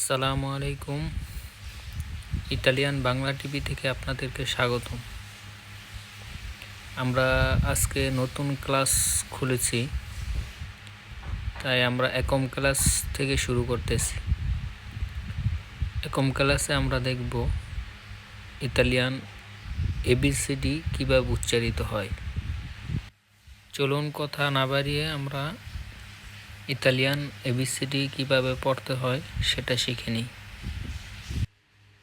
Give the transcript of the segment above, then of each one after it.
আসসালামু আলাইকুম। Italian Bangla TV থেকে আপনাদেরকে স্বাগতম। আমরা আজকে নতুন ক্লাস খুলেছি, তাই আমরা একম ক্লাস থেকে শুরু করতেছি। একম ক্লাসে আমরা দেখব ইতালিয়ান এবিসিডি কীভাবে উচ্চারিত হয়। চলুন কথা না বাড়িয়ে আমরা ইতালিয়ান এবিসিডি কীভাবে পড়তে হয় সেটা শিখে নিই।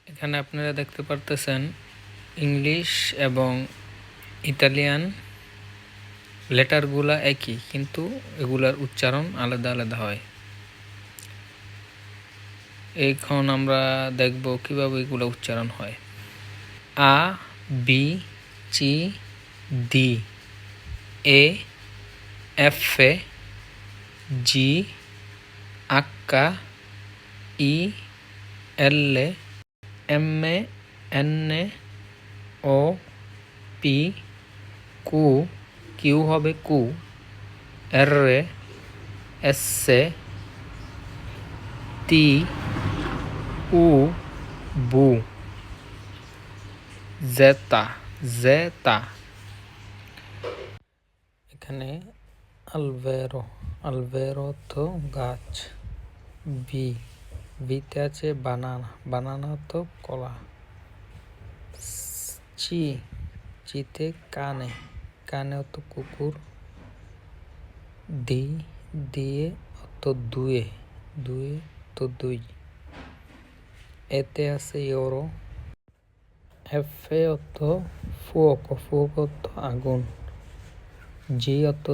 এখানে আপনারা দেখতে পারতেছেন ইংলিশ এবং ইতালিয়ান লেটারগুলা একই, কিন্তু এগুলার উচ্চারণ আলাদা আলাদা হয়। এখন আমরা দেখব কীভাবে এগুলো উচ্চারণ হয়। A, B, C, D, E, F, A G H I, L, M, N, O, P, Q Q হবে কু আর এস টি উ বু জেতা জেতা এখানে আলভেরো আলভেরো তো গাছ। বি, বিতে আছে বানানা বানানা তো কলা। চি, চিতে কানে কানে তো কুকুর। দি দিয়ে তো দুয়ে দুয়ে তো দুই। এতে আছে ইওরো। এফে অত ফুয়ক ফুয়ক অত আগুন। জি, অত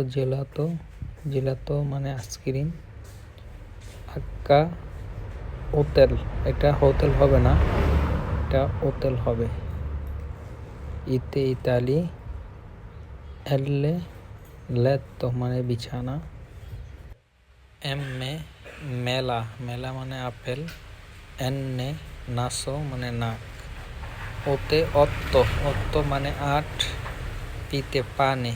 জেলাতো মানে আইসক্রিম। আক্কা হোটেল, এটা হোটেল হবে না, এটা হোটেল হবে। ইতে ইতালি, এলে লেতো মানে বিছানা। এমে মেলা মেলা মানে আপেল। এনে নাসো মানে নাক। ওতে অত্ত অত্ত মানে আট, পিতে পানে।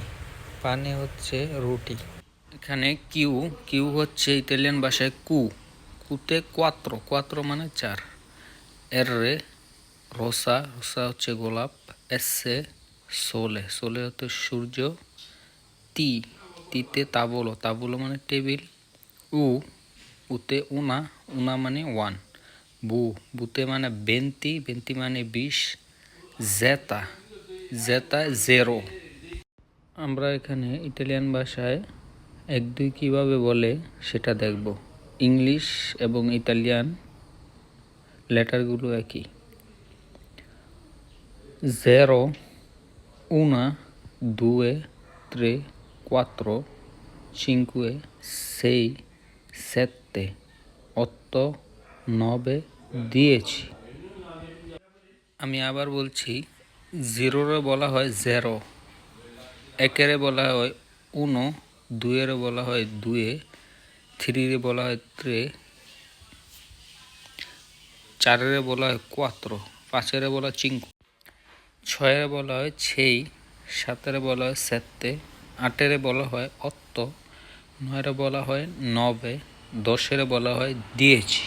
পানে হচ্ছে রুটি। এখানে কিউ কিউ হচ্ছে ইতালিয়ান ভাষায় কু। কুতে কোয়াত্র কোয়াত্র মানে চার। এর রে রোসা রোসা হচ্ছে গোলাপ। এসে সোলে সোলে হচ্ছে সূর্য। তি, তিতে তাবলো। তাবলো মানে টেবিল। উ, উতে উনা। উনা মানে ওয়ান। বু, বুতে মানে বেন্তি। বেন্তি মানে বিশ। জেতা। জেতা জেরো আমরা এখানে ইটালিয়ান ভাষায় এক দুই কীভাবে বলে সেটা দেখব। ইংলিশ এবং ইতালিয়ান লেটারগুলো একই। জেরো উনা দুয়ে ত্রে কোয়াত্রো চিঙ্কুয়ে সেই sette, otto নবে দিয়েছি আমি আবার বলছি জিরোরে বলা হয় জেরো একেরে বলা হয় উনো দুইয়ের বলা হয় দুয়ে থ্রির বলা হয় ত্রে চারের বলা হয় কোয়াত্র পাঁচের বলা হয় চিঙ্কু ছয়ের বলা হয় ছেই সাতের বলা হয় সেত্তে আটের বলা হয় অত্ত নয়ের বলা হয় নবে দশের বলা হয় দিয়েছি